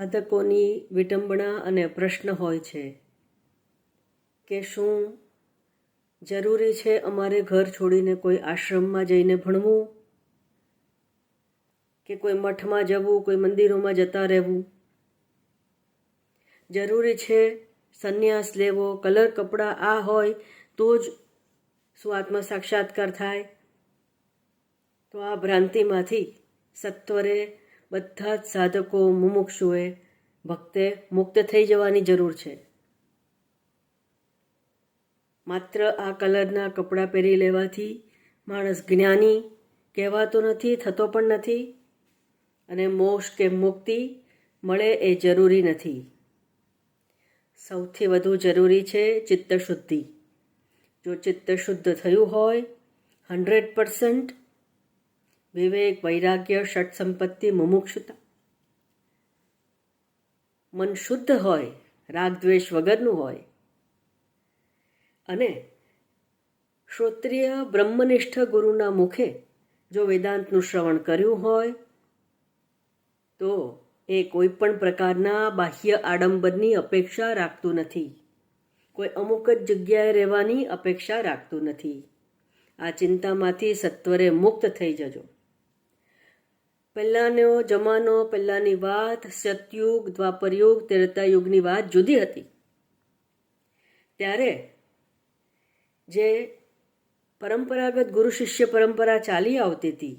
સાધકોની વિટંબણા અને પ્રશ્ન હોય છે કે શું જરૂરી છે અમારે ઘર છોડીને કોઈ આશ્રમમાં જઈને ભણવું? કે કોઈ મઠમાં જવું, કોઈ મંદિરોમાં જતા રહેવું? જરૂરી છે સંન્યાસ લેવો, કલર કપડાં આ હોય તો જ શું આત્મ સાક્ષાત્કાર થાય. તો આ ભ્રાંતિમાંથી સત્વરે બધા જ સાધકો મુમુક્ષુએ ભક્તે મુક્ત થઈ જવાની જરૂર છે. માત્ર આ કલરના કપડાં પહેરી લેવાથી માણસ જ્ઞાની કહેવાતો નથી, થતો પણ નથી અને મોક્ષ કે મુક્તિ મળે એ જરૂરી નથી. સૌથી વધુ જરૂરી છે ચિત્ત શુદ્ધિ જો ચિત્ત શુદ્ધ થયું હોય હંડ્રેડ પર્સન્ટ વિવેક, વૈરાગ્ય ષટ સંપત્તિ મુમુક્ષુતા. મન શુદ્ધ હોય રાગ દ્વેષ વગરનું હોય. અને શ્રોત્રિય બ્રહ્મનિષ્ઠ ગુરુના મુખે જો વેદાંતનું શ્રવણ કર્યું હોય, તો એ કોઈ પણ પ્રકારના બાહ્ય આડંબરની અપેક્ષા રાખતું નથી. કોઈ અમુક જ જગ્યાએ રહેવાની અપેક્ષા રાખતું નથી. આ ચિંતામાંથી સત્વરે મુક્ત થઈ જજો. પહેલાંનો જમાનો, પહેલાંની વાત, સતયુગ, દ્વાપરયુગ, ત્રેતાયુગની વાત જુદી હતી. ત્યારે જે પરંપરાગત ગુરુ શિષ્ય પરંપરા ચાલી આવતી હતી,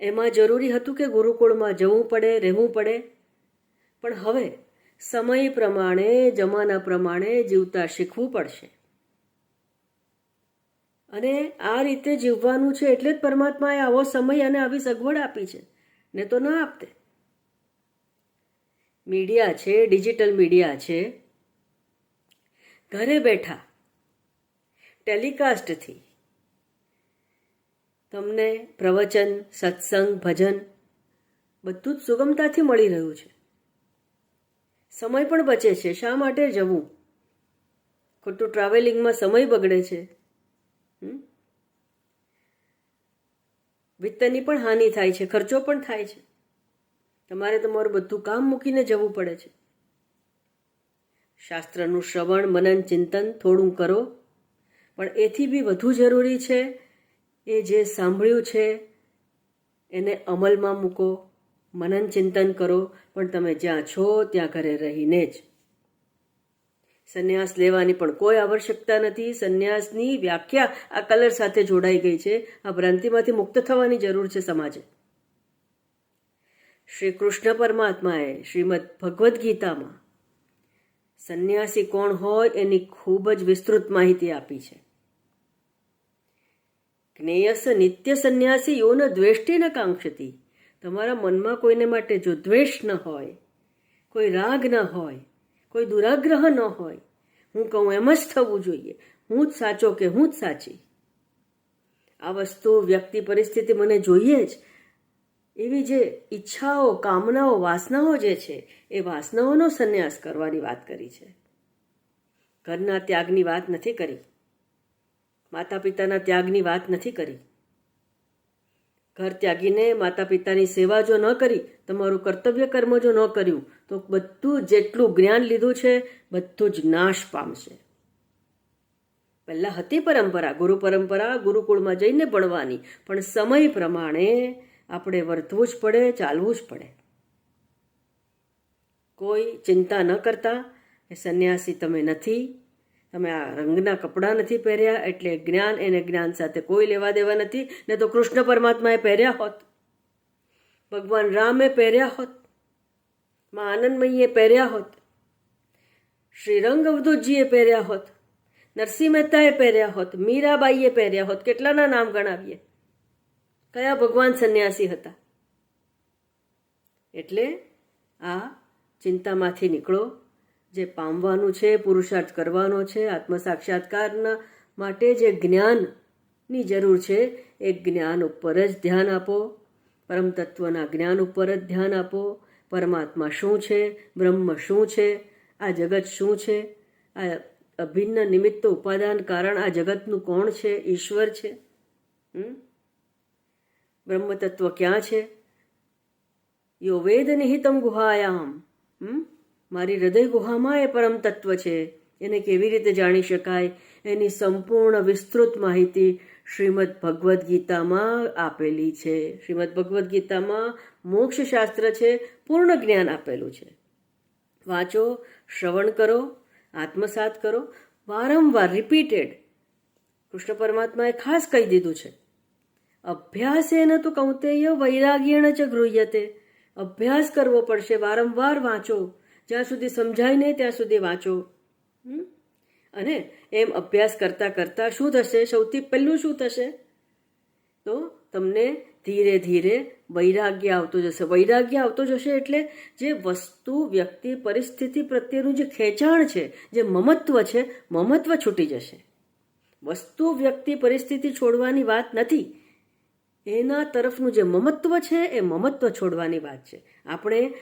એમાં જરૂરી હતું કે ગુરુકુળમાં જવું પડે, રહેવું પડે. પણ હવે સમય પ્રમાણે, જમાના પ્રમાણે જીવતા શીખવું પડશે. અને આ રીતે જીવવાનું છે એટલે જ પરમાત્માએ આવો સમય અને આવી સગવડ આપી છે. ને તો ન આપતે. મીડિયા છે, ડિજિટલ મીડિયા છે. ઘરે બેઠા, ટેલિકાસ્ટથી, તમને પ્રવચન, સત્સંગ, ભજન, બધું જ સુગમતાથી મળી રહ્યું છે. સમય પણ બચે છે, શા માટે જવું? ખોટું ટ્રાવેલિંગમાં સમય બગડે છે. વિત્તની પણ હાનિ થાય છે, ખર્ચો પણ થાય છે. તમારે તમારું બધું કામ મૂકીને જવું પડે છે. શાસ્ત્રનું શ્રવણ, મનન, ચિંતન થોડું કરો. પણ એથી બી વધુ જરૂરી છે એ જે સાંભળ્યું છે, એને અમલમાં મૂકો, મનન ચિંતન કરો. પણ તમે જ્યાં છો, ત્યાં ઘરે રહીને જ. સંન્યાસ લેવાની પણ કોઈ આવશ્યકતા નથી. સંન્યાસની વ્યાખ્યા આ કલર સાથે જોડાઈ ગઈ છે. આ ભ્રાંતિમાંથી મુક્ત થવાની જરૂર છે સમાજે. શ્રી કૃષ્ણ પરમાત્માએ શ્રીમદ ભગવદ્ ગીતામાં સંન્યાસી કોણ હોય એની ખૂબ જ વિસ્તૃત માહિતી આપી છે. જ્ઞેયસ નિત્ય સંન્યાસી યોન દ્વેષ્ટિ ન કાંક્ષતી. તમારા મનમાં કોઈને માટે જો દ્વેષ ન હોય, કોઈ રાગ ન હોય કોઈ દુરાગ્રહ ન હોય. હું કહું એમ જ થવું જોઈએ. હું જ સાચો કે હું જ સાચી? આ વસ્તુ વ્યક્તિ પરિસ્થિતિ મને જોઈએ જ. એવી જે ઈચ્છાઓ, કામનાઓ, વાસનાઓ જે છે, એ વાસનાઓનો સંન્યાસ કરવાની વાત કરી છે. ઘરના ત્યાગની વાત નથી કરી. માતા પિતાના ત્યાગની વાત નથી કરી. ઘર ત્યાગીને માતા પિતાની સેવા જો ન કરી, તમારું કર્તવ્ય કર્મ જો ન કર્યું, તો બધું જેટલું જ્ઞાન લીધું છે, બધું જ નાશ પામશે. પહેલાં હતી પરંપરા, ગુરુ પરંપરા ગુરુકુળમાં જઈને ભણવાની, પણ સમય પ્રમાણે આપણે વર્તવું જ પડે, ચાલવું જ પડે. કોઈ ચિંતા ન કરતા, એ સંન્યાસી તમે નથી. તમે આ રંગના કપડાં નથી પહેર્યા, એટલે જ્ઞાન એને જ્ઞાન સાથે કોઈ લેવા દેવા નથી. ને તો કૃષ્ણ પરમાત્માએ પહેર્યા હોત. ભગવાન રામે પહેર્યા હોત. માં આનંદમયીએ પહેર્યા હોત. શ્રી રંગવધૂજીએ પહેર્યા હોત. નરસિંહ મહેતાએ પહેર્યા હોત. મીરાબાઈએ પહેર્યા હોત. કેટલાના નામ ગણાવીએ? કયા ભગવાન સંન્યાસી હતા? એટલે આ ચિંતામાંથી નીકળો. જે પામવાનું છે, પુરુષાર્થ કરવાનો છે, આત્મસાક્ષાત્કારના માટે જે જ્ઞાનની જરૂર છે, એ જ્ઞાન ઉપર જ ધ્યાન આપો. પરમ તત્વના જ્ઞાન ઉપર જ ધ્યાન આપો. પરમાત્મા શું છે? બ્રહ્મ શું છે? આ જગત શું છે? આ અભિન્ન નિમિત્ત ઉપાદાન કારણ આ જગતનું કોણ છે? ઈશ્વર છે. હમ? બ્રહ્મ તત્વ ક્યાં છે? યો વેદ નિહિતમ ગુહાયામ. હમ? મારી હૃદય ગુહામાં એ પરમ તત્વ છે. એને કેવી રીતે જાણી શકાય? એની સંપૂર્ણ વિસ્તૃત માહિતી શ્રીમદ ભગવદ્ ગીતામાં આપેલી છે. શ્રીમદ ભગવદ્ ગીતામાં મોક્ષ શાસ્ત્ર છે, પૂર્ણ જ્ઞાન આપેલું છે. વાંચો, શ્રવણ કરો, આત્મસાત કરો. વારંવાર રિપીટેડ કૃષ્ણ પરમાત્માએ ખાસ કહી દીધું છે. અભ્યાસેન તો કૌંતેય વૈરાગ્યેણ ચ ગૃહ્યતે. અભ્યાસ કરવો પડશે, વારંવાર વાંચો. જ્યાં સુધી સમજાય નહીં, ત્યાં સુધી વાંચો? અને એમ અભ્યાસ કરતાં કરતાં શું થશે? સૌથી પહેલું શું થશે? તો તમને ધીરે ધીરે વૈરાગ્ય આવતો જશે. વૈરાગ્ય આવતો જશે એટલે જે વસ્તુ, વ્યક્તિ, પરિસ્થિતિ પ્રત્યેનું જે ખેંચાણ છે, જે મમત્વ છે, મમત્વ છૂટી જશે. વસ્તુ, વ્યક્તિ, પરિસ્થિતિ છોડવાની વાત નથી. એના તરફનું જે મમત્વ છે, એ મમત્વ છોડવાની વાત છે. આપણે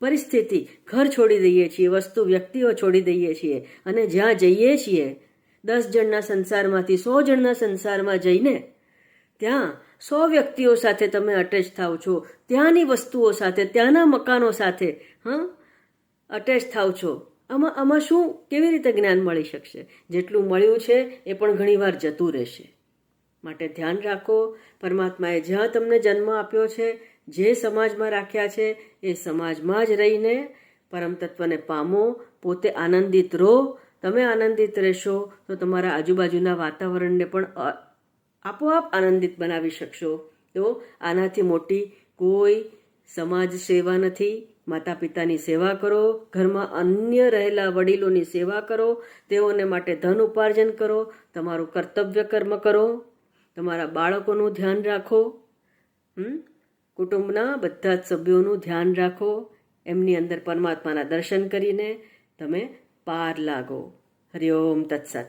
પરિસ્થિતિ, ઘર છોડી દઈએ છીએ, વસ્તુ, વ્યક્તિઓ છોડી દઈએ છીએ અને જ્યાં જઈએ છીએ, દસ જણના સંસારમાંથી, સો જણના સંસારમાં જઈને, ત્યાં સો વ્યક્તિઓ સાથે તમે અટેચ થાવ છો, ત્યાંની વસ્તુઓ સાથે, ત્યાંના મકાનો સાથે, હા? અટેચ થાવ છો. આમાં આમાં શું, કેવી રીતે જ્ઞાન મળી શકશે? જેટલું મળ્યું છે, એ પણ ઘણીવાર જતું રહેશે. માટે ધ્યાન રાખો, પરમાત્માએ જ્યાં તમને જન્મ આપ્યો છે જે સમાજમાં રાખ્યા છે, એ સમાજમાં જ રહીને પરમતત્વને પામો, પોતે આનંદિત રહો. તમે આનંદિત રહેશો તો તમારા આજુબાજુના વાતાવરણને પણ આપોઆપ આનંદિત બનાવી શકશો. તો આનાથી મોટી કોઈ સમાજ સેવા નથી. માતા પિતાની સેવા કરો, ઘરમાં અન્ય રહેલા વડીલોની સેવા કરો, તેઓને માટે ધન ઉપાર્જન કરો, તમારું કર્તવ્ય કર્મ કરો, તમારા બાળકોનું ધ્યાન રાખો. હમ? કુટુંબના બધા જ સભ્યોનું ધ્યાન રાખો, એમની અંદર પરમાત્માના દર્શન કરીને તમે પાર લાગો. હરિઓમ તત્સત.